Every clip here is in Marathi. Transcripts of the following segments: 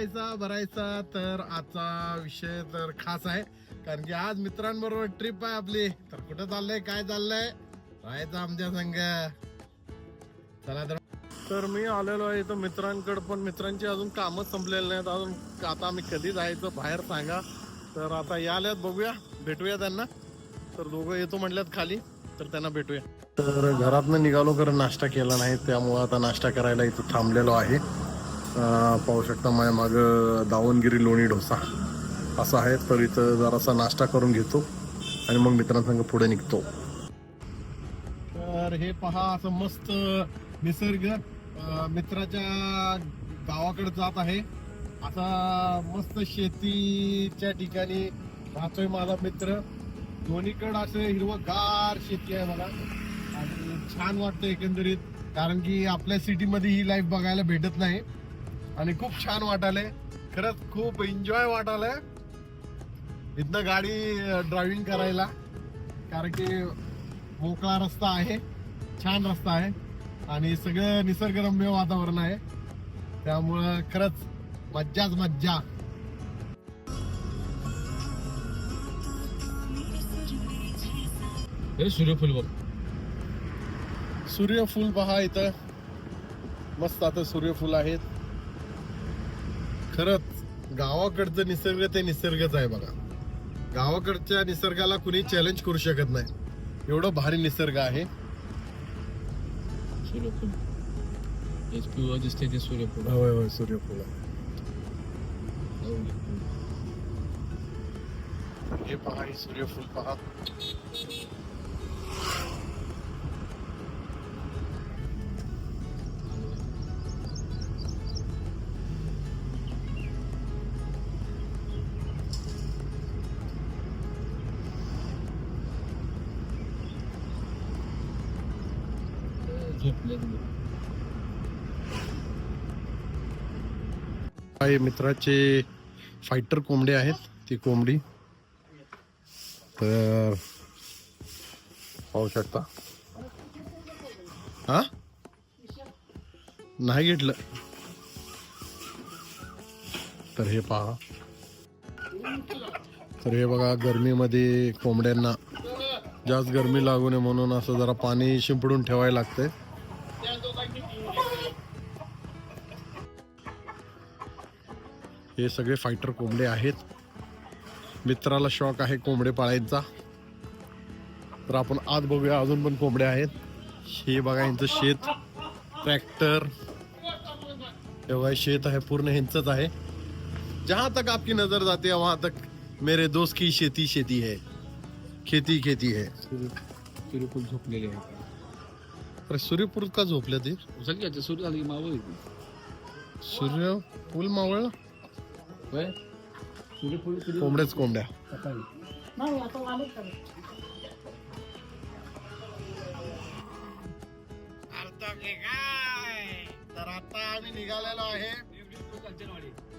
जायचा भरायचा तर आजचा विषय तर खास आहे. कारण की आज मित्रांबरोबर ट्रिप आहे आपली. तर कुठं चाललंय काय चाललंय? राहायचं आमच्या संघ चला तर. तर मी आलेलो आहे इथं मित्रांकडे पण मित्रांची अजून कामच संपलेली नाहीत. अजून आता आम्ही कधी जायचं बाहेर सांगा. तर आता या आल्यात बघूया. भेटूया त्यांना. तर दोघं येतो म्हटल्यात खाली तर त्यांना भेटूया. तर घरातनं निघालो कारण नाश्ता केला नाही त्यामुळं आता नाश्ता करायला इथं थांबलेलो आहे. पाहू शकता माझ्या मागं दावणगिरी लोणी डोसा असं आहे. तर इथं जरासा नाश्ता करून घेतो आणि मग मित्रांसंग पुढे निघतो. तर हे पहा असं मस्त निसर्ग मित्राच्या गावाकडे जात आहे. आता मस्त शेतीच्या ठिकाणी राहतोय माझा मित्र. दोन्हीकडं असं हिरवगार शेती आहे मला आणि छान वाटतं एकंदरीत कारण की आपल्या सिटीमध्ये ही लाईफ बघायला भेटत नाही. आणि खूप छान वाटायलंय. खरंच खूप एन्जॉय वाटायलंय. इथनं गाडी ड्रायव्हिंग करायला. कारण की मोकळा रस्ता आहे छान रस्ता आहे. आणि सगळं निसर्गरम्य वातावरण आहे. त्यामुळं खरंच मज्जाच मज्जा. हे सूर्यफूल बघ. सूर्यफूल पहा इथं. मस्त आता सूर्यफूल आहेत. गावाकडचं निसर्ग ते निसर्गच आहे बघा. गावाकडच्या निसर्गाला कुणी चॅलेंज करू शकत नाही. एवढं भारी निसर्ग आहे. सूर्यफूल दिसते ते सूर्यफूल होय होय सूर्यफूल. हे पहा हे सूर्यफूल पहा. झोपले काही मित्राचे फायटर कोंबडे आहेत ती कोंबडी. तर पाहू शकता. हा? नाही घेतलं. तर हे पहा. तर हे बघा गरमीमध्ये कोंबड्यांना जास्त गरमी लागू नये म्हणून असं जरा पाणी शिंपडून ठेवायला लागतंय. हे सगळे फायटर कोंबडे आहेत. मित्राला शॉक आहे कोंबडे पाळायचा. तर आपण आत बघूया अजून पण कोंबडे आहेत. हे बघा यांचं शेत. ट्रॅक्टर बघा शेत आहे पूर्ण ह्यांचंच आहे. जहां तक आपकी नजर जाती है वहां तक मेरे दोस्त की शेती शेती है. खेती खेती है. सूर्यफूल झोपलेले आहे अरे सूर्यपूर का झोपले ते? सूर्य मावळ सूर्य मावळ? कोंबड्याच कोंबड्या. तर आता आम्ही निघालेलो आहे.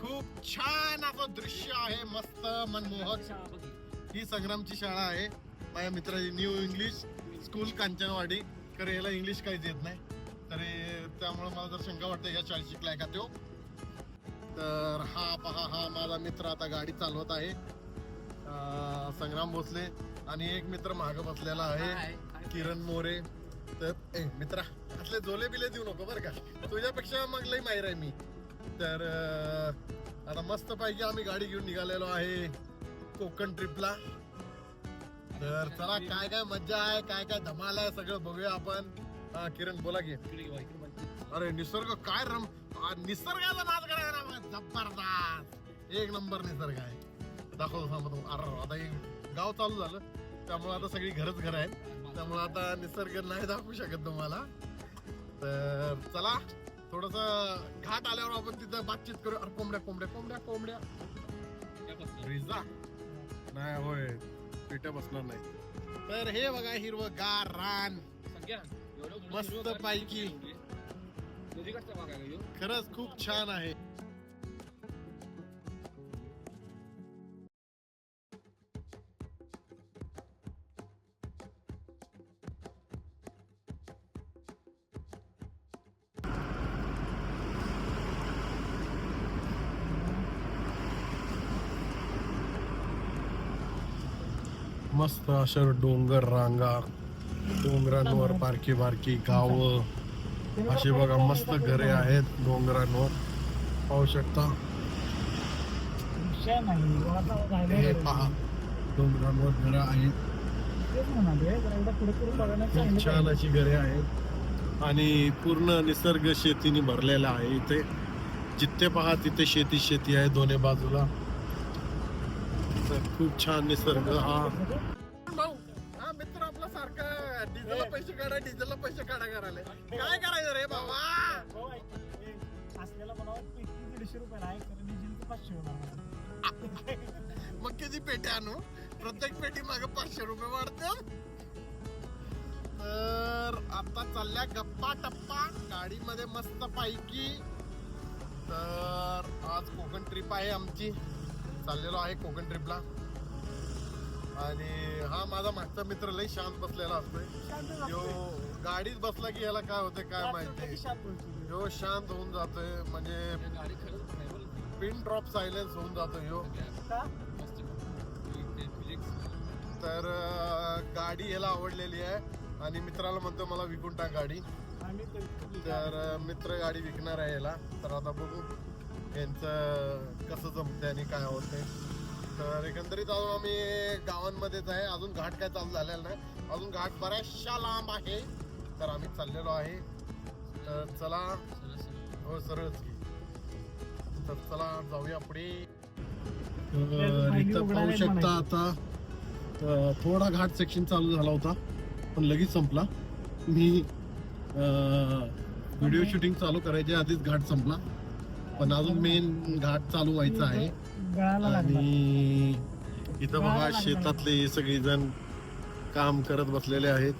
खूप छान असं दृश्य आहे मस्त मनमोहक. ही संग्रामची शाळा आहे. माझ्या मित्राची न्यू इंग्लिश स्कूल कांचनवाडी. कारण याला इंग्लिश काहीच येत नाही. तर त्यामुळे मला जर शंका वाटते या शाळेत शिकलाय का तो. तर हा पहा हा माझा मित्र आता गाडी चालवत आहे. संग्राम भोसले आणि एक मित्र माग बसलेला आहे किरण मोरे. तर ए मित्रा असले जोले बिले देऊ नको बरं का. तुझ्यापेक्षा मग लई माहीर आहे मी. तर आता मस्त पैकी आम्ही गाडी घेऊन निघालेलो आहे कोकण ट्रिपला तर चला काय काय मज्जा आहे काय काय धमाल आहे सगळं बघूया आपण. हा किरण बोला की. अरे निसर्ग काय रम आ, निसर्गाचा नाच करायला ना जबरदस्त. एक नंबर निसर्ग आहे. दाखवतो सांगतो अरे आता एक गाव चालू झालं. त्यामुळे आता सगळी घरच घर आहेत. त्यामुळे आता निसर्ग नाही दाखवू शकत तुम्हाला. तर चला थोडस घाट आल्यावर आपण तिथं बातचीत करू. अरे कोंबड्या कोंबड्या कोंबड्या कोंबड्या. रिझा. नाही होय. पिठ्या बसणार नाही. तर हे बघा हिरवं गार रान मस्त पैकी. खरच खूप छान आहे. मस्त अशा डोंगर रांगा डोंगरांवर बारकी बारकी गाव. अशी बघा मस्त घरे आहेत डोंगरांवर. पाहू शकता. हे पहा डोंगरांवर घरं आहेत. खूप छान अशी घरे आहेत. आणि पूर्ण निसर्ग शेतीने भरलेला आहे इथे. जिथे पहा तिथे शेती शेती आहे दोन्ही बाजूला. तर खूप छान निसर्ग हा. डिझेलला पैसे काढा डिझेलला पैसे काढा करायला काय करायचं रे बाबा? असलेला म्हणावं पैकी दीडशे रुपयाला आहे कारण डिझेलचं पाचशे होणार मग किती पेटी आणू? प्रत्येक पेटी मागे पाचशे रुपये वाढते तर आता चालल्या गप्पा टप्पा. गाडीमध्ये मस्त पैकी. तर आज कोकण ट्रिप आहे आमची. चाललेलो आहे कोकण ट्रिपला आणि हा माझा मागचा मित्र लई शांत बसलेला असतोय. यो गाडीत बसला की याला काय होते काय माहिती यो शांत होऊन जातोय. म्हणजे? पिन ड्रॉप सायलेन्स होऊन जातो यो. तर गाडी याला आवडलेली आहे. आणि मित्राला म्हणतो मला विकून टाक गाडी. तर मित्र गाडी विकणार आहे याला. तर आता बघू यांचं कसं जमते आणि काय होते तर एकंदरीत अजून आम्ही गावांमध्येच आहे. अजून घाट काय चालू झालेला नाही. अजून घाट बऱ्याचशा लांब आहे. तर आम्ही चाललेलो आहे. तर चला. हो सरळच की. तर चला जाऊया पुढे. इथं पाहू शकता आता. थोडा घाट सेक्शन चालू झाला होता पण लगेच संपला. मी व्हिडिओ शूटिंग चालू करायच्या आधीच घाट संपला. पण अजून मेन घाट चालू व्हायचा आहे. गळाला लागला. आणि इथं बघा. शेतातले सगळी जण काम करत बसलेले आहेत.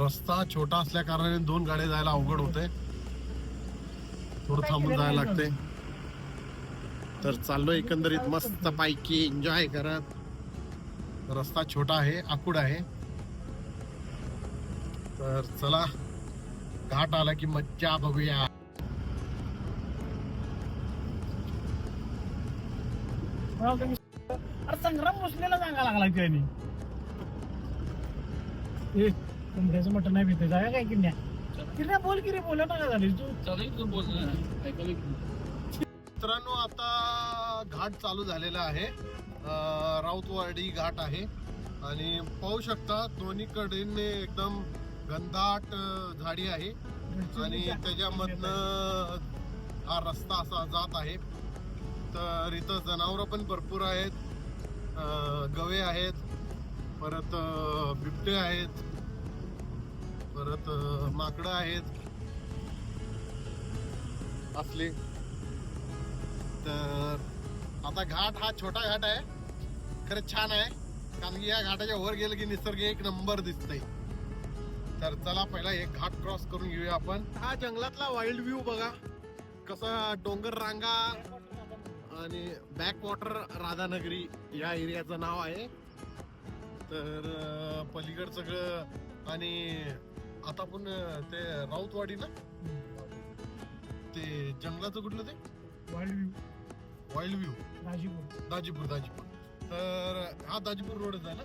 रस्ता छोटा असल्या कारणाने दोन गाड्या जायला अवघड होते. थोडं थांबून जायला लागते. तर चाललो एकंदरीत मस्त पैकी एन्जॉय करत. रस्ता छोटा आहे आकुड आहे. तर चला घाट आला की मज्जा बघूया. हा, तुम्ही- अरे संग्राम भोसलेला सांगा लागला त्याने ए कोंबड्याचं मटण नाही जागा काय किन्या? किन्या बोल की रे बोला ना. झाली तू. मित्रांनो आता घाट चालू झालेला आहे. अं, राऊतवाडी घाट आहे. आणि पाहू शकता दोन्हीकडे एकदम घनदाट अं, झाडी आहे. आणि त्याच्यामधनं हा रस्ता असा जात आहे. तर इथं जनावरं पण भरपूर आहेत. गवे आहेत. परत बिबटे आहेत. परत माकडं आहेत. असले. तर आता घाट हा छोटा घाट आहे. खरंच छान आहे. कारण की या घाटाच्या वर गेलं की निसर्ग एक नंबर दिसतंय. तर चला पहिला एक घाट क्रॉस करून घेऊया आपण. हा जंगलातला वाईल्ड व्ह्यू बघा. कसा डोंगर रांगा आणि बॅक वॉटर राधानगरी या एरियाचं नाव आहे. तर पलीकड सगळं आणि आता आपण अं, ते राऊतवाडी ना? ते जंगलाचं कुठलं ते? Wild view wild view Rajipur Dajipur Dajipur. तर हा दाजीपूर रोडच आहे ना?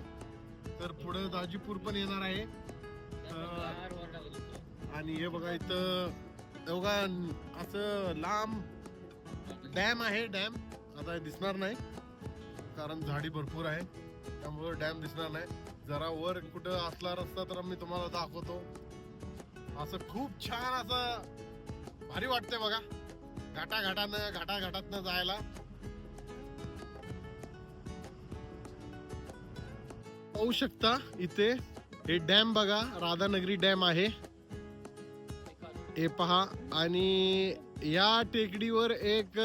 तर पुढे दाजीपूर पण येणार आहे. आणि हे बघा इथं हे असं लांब डॅम आहे डॅम. आता हे दिसणार नाही कारण झाडी भरपूर आहे. त्यामुळे डॅम दिसणार नाही. जरा वर कुठं असला रस्ता तर मी तुम्हाला दाखवतो. असं खूप छान असं भारी वाटतंय बघा. घाटा घाटानं घाटा घाटातनं जायला. पाहू शकता इथे हे डॅम बघा राधानगरी डॅम आहे. हे पहा आणि या टेकडीवर एक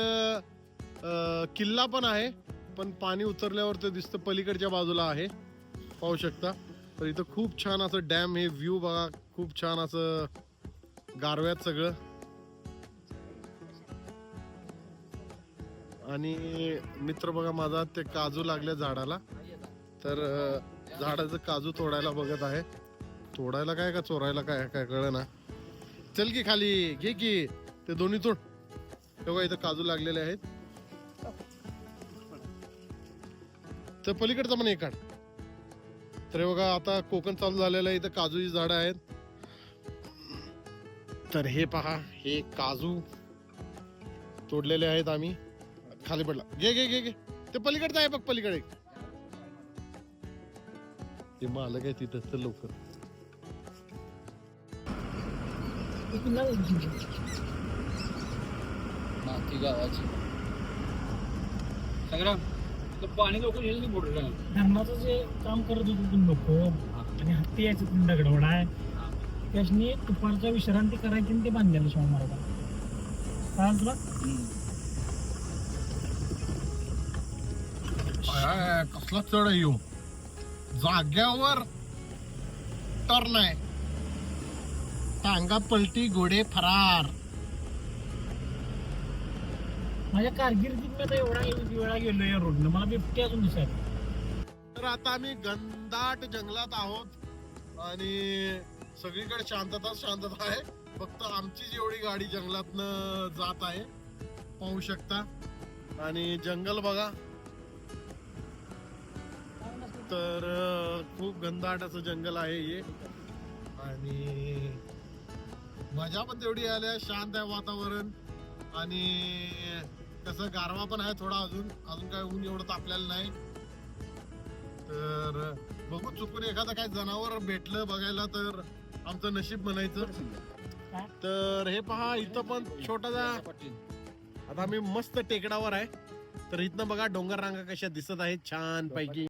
अ, किल्ला पण आहे पण पाणी उतरल्यावर ते दिसतं पलीकडच्या बाजूला आहे. पाहू शकता. तर इथं खूप छान असं डॅम हे व्ह्यू बघा. खूप छान असं गारव्यात सगळं. आणि मित्र बघा माझा ते काजू लागले झाडाला. तर अ, झाडाचं काजू तोडायला बघत आहे. तोडायला काय का चोरायला काय काय कळ ना चल की खाली. घे की. ते दोन्ही तोड. तेव्हा इथं काजू लागलेले आहेत. तर पलीकडचा पण एक काढ. तर हे बघा आता कोकण चालू झालेलं आहे इथं काजूची झाडं आहेत. तर हे पहा हे काजू तोडलेले आहेत आम्ही. खाली पडला. घे घे घे घे. ते पलीकडचं आहे बघ पलीकडे. ते मालक आहे तिथं तर लवकर. ते पुन्हा उंची. नाकी गावाची. संग्राम तर पाणी लोक येईल बोललं धरणाचं जे काम करत होते तुम्ही लोक आणि हत्ती यायचं दगडवड आहे. त्याशनी दुपारच्या विश्रांती करायची आणि ते बांधलेलं शिवाय महाराजा काय तुला? आय, कसला चढ आहे ह्यो जाग्यावर टर्न आहे टांगा पलटी घोडे फरार. माझ्या कारकिर्दीत मी आता एवढा वेळा गेलो या रोडनं मला बिबटी अजून दिसत तर आता आम्ही घनदाट जंगलात आहोत आणि सगळीकडे शांतता शांतता आहे. फक्त आमची जेवढी गाडी जंगलातनं जात आहे पाहू शकता. आणि जंगल बघा. तर खूप घनदाट असं जंगल आहे हे. आणि मजा पण तेवढी आल्या. शांत आहे वातावरण. आणि कसं गारवा पण आहे थोडा अजून अजून काय ऊन एवढं तापलेलं नाही. तर बघू चुकून एखादं काय जनावर भेटलं बघायला तर आमचं नशीब म्हणायचं. तर हे पहा इथं पण छोटासा आता आम्ही मस्त टेकडावर आहे. तर इथनं बघा डोंगर रांगा कशा दिसत आहेत छान पैकी.